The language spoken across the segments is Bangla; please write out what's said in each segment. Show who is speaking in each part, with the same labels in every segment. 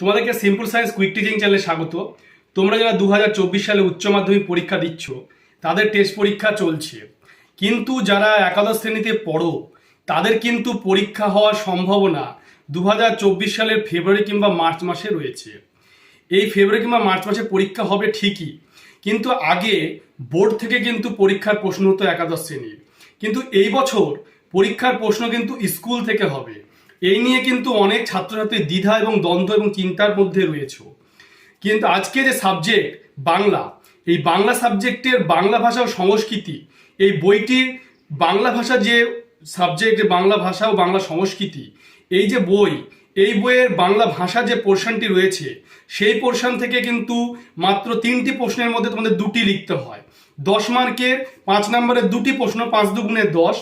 Speaker 1: তোমাদেরকে সিম্পল সায়েন্স কুইক টিচিং চ্যানেলে স্বাগত। তোমরা যারা দু হাজার চব্বিশ সালে উচ্চ মাধ্যমিক পরীক্ষা দিচ্ছ, তাদের টেস্ট পরীক্ষা চলছে। কিন্তু যারা একাদশ শ্রেণীতে পড়ো, তাদের কিন্তু পরীক্ষা হওয়ার সম্ভাবনা দু হাজার চব্বিশ সালের ফেব্রুয়ারি কিংবা মার্চ মাসে রয়েছে। এই ফেব্রুয়ারি কিংবা মার্চ মাসে পরীক্ষা হবে ঠিকই, কিন্তু আগে বোর্ড থেকে কিন্তু পরীক্ষার প্রশ্ন হতো একাদশ শ্রেণির। কিন্তু এই বছর পরীক্ষার প্রশ্ন কিন্তু স্কুল থেকে হবে। এই নিয়ে কিন্তু অনেক ছাত্রছাত্রী দ্বিধা এবং দ্বন্দ্ব এবং চিন্তার মধ্যে রয়েছে। কিন্তু আজকে যে সাবজেক্ট বাংলা, এই বাংলা সাবজেক্টের বাংলা ভাষা ও সংস্কৃতি, এই বইটির বাংলা ভাষা যে সাবজেক্ট বাংলা ভাষা ও বাংলা সংস্কৃতি, এই যে বই, এই বইয়ের বাংলা ভাষা যে পোর্শনটি রয়েছে, সেই পোর্শন থেকে কিন্তু মাত্র তিনটি প্রশ্নের মধ্যে তোমাদের দুটি লিখতে হয়। দশ মার্কের পাঁচ নম্বরের দুটি প্রশ্ন, পাঁচ দুগুণে দশ।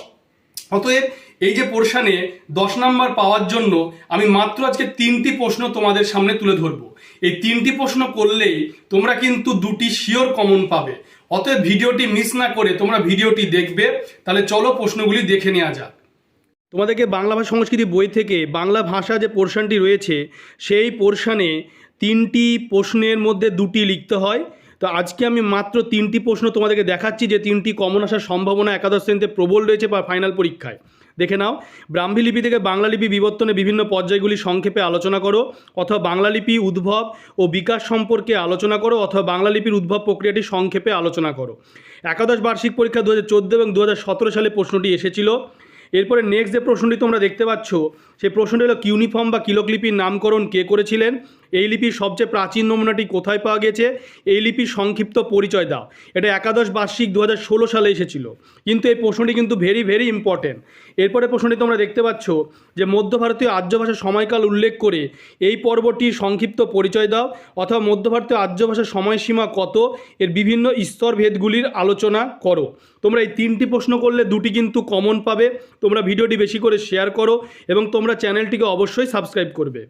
Speaker 1: অতএব এই যে পোর্শানে দশ নাম্বার পাওয়ার জন্য আমি মাত্র আজকে তিনটি প্রশ্ন তোমাদের সামনে তুলে ধরবো। এই তিনটি প্রশ্ন করলেই তোমরা কিন্তু দুটি শিওর কমন পাবে। অতএব ভিডিওটি মিস না করে তোমরা ভিডিওটি দেখবে। তাহলে চলো প্রশ্নগুলি দেখে নেওয়া যাক। তোমাদেরকে বাংলা ভাষা সংস্কৃতি বই থেকে বাংলা ভাষা যে পোর্শনটি রয়েছে, সেই পোর্শনে তিনটি প্রশ্নের মধ্যে দুটি লিখতে হয়। তো আজকে আমি মাত্র তিনটি প্রশ্ন তোমাদেরকে দেখাচ্ছি যে তিনটি কমন আসার সম্ভাবনা একাদশ শ্রেণীতে প্রবল রয়েছে বা ফাইনাল পরীক্ষায়। দেখে নাও, ব্রাহ্মী লিপি থেকে বাংলা লিপি বিবর্তনে বিভিন্ন পর্যায়গুলি সংক্ষেপে আলোচনা করো, অথবা বাংলা লিপি উদ্ভব ও বিকাশ সম্পর্কে আলোচনা করো, অথবা বাংলা লিপির উদ্ভব প্রক্রিয়াটি সংক্ষেপে আলোচনা করো। একাদশ বার্ষিক পরীক্ষা দু হাজার চোদ্দ এবং দু হাজার সতেরো সালে প্রশ্নটি এসেছিল। এরপরে নেক্সট যে প্রশ্নটি তোমরা দেখতে পাচ্ছ সেই প্রশ্নটি হলো কিউনিফর্ম বা কিলোক্লিপির নামকরণ কে করেছিলেন? এই লিপির সবচেয়ে প্রাচীন নমুনাটি কোথায় পাওয়া গেছে? এই লিপির সংক্ষিপ্ত পরিচয় দাও। এটা একাদশ বার্ষিক দু সালে এসেছিল। কিন্তু এই প্রশ্নটি কিন্তু ভেরি ভেরি ইম্পর্টেন্ট এরপরে প্রশ্নটি তোমরা দেখতে পাচ্ছ যে মধ্য ভারতীয় আর্য ভাষার সময়কাল উল্লেখ করে এই পর্বটির সংক্ষিপ্ত পরিচয় দাও, অথবা মধ্য ভারতীয় আর্য ভাষার সময়সীমা কত, এর বিভিন্ন স্তরভেদগুলির আলোচনা করো। তোমরা এই তিনটি প্রশ্ন করলে দুটি কিন্তু কমন পাবে। তোমরা ভিডিওটি বেশি করে শেয়ার করো এবং তোমরা চ্যানেলটিকে অবশ্যই সাবস্ক্রাইব করবে।